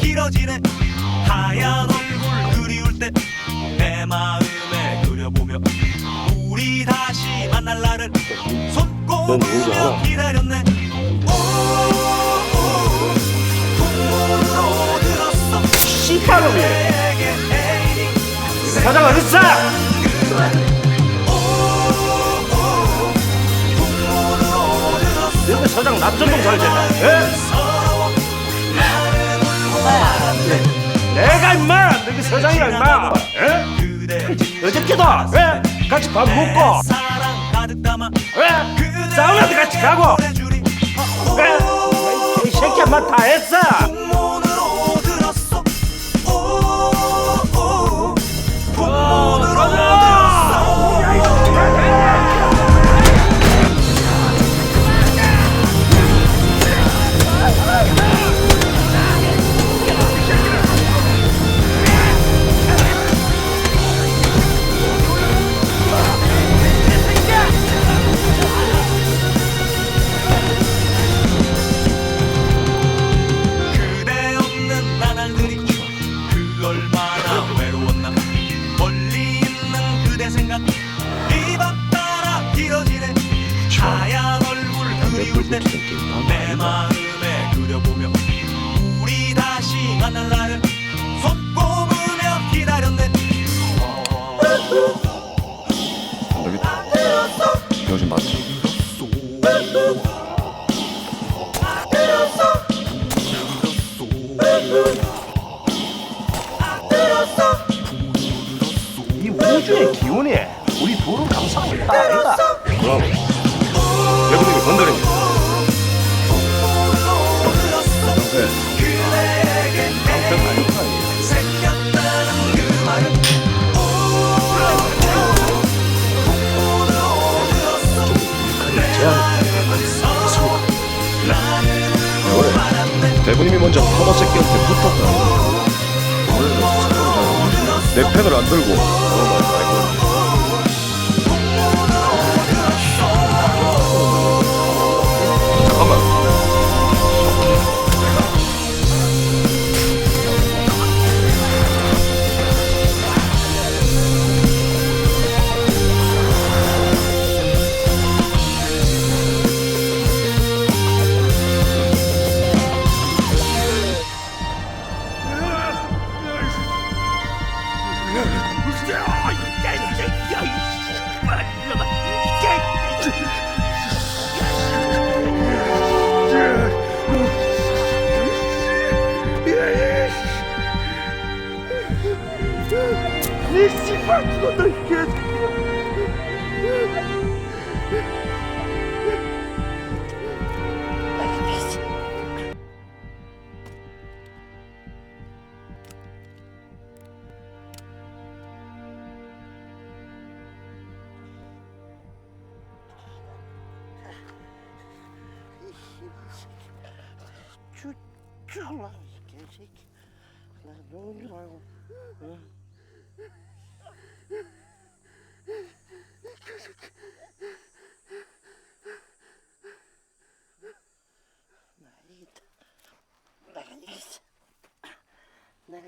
길어지네. 하얀 얼굴 그리울 때 내 마음에 그려보며 우리 다시 만날 날을 손꼽으며 기다렸네. 오, 오, 풍문으로 들었어 씨발놈이 내게 에이 사장 들었어 사장 납전동 살잖아 예? 너희 사장이야 임마 예? 어저께도 예? 같이 밥 먹고 담아 예? 사우나도 같이 가고 보내주리 예? 이 새끼야 맛다 했어 내 마음에 그려보며 우리 다시 만날 날을 손꼽으며 기다렸네 안 되겠다. 이거 좀 맞지. 이 우주의 기운이 우리 둘을 감싸고 있다 아니다 그럼 왜? 대부님이 먼저 파마 새끼한테 붙었다. 내 펜을 안 들고 쭈쭈라 이개 새끼 나 너는 줄 알고 응? 나